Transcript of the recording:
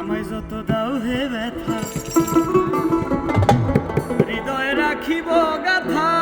আমায় যত দাও হে ব্যথা। হৃদয় রাখিব গাথা।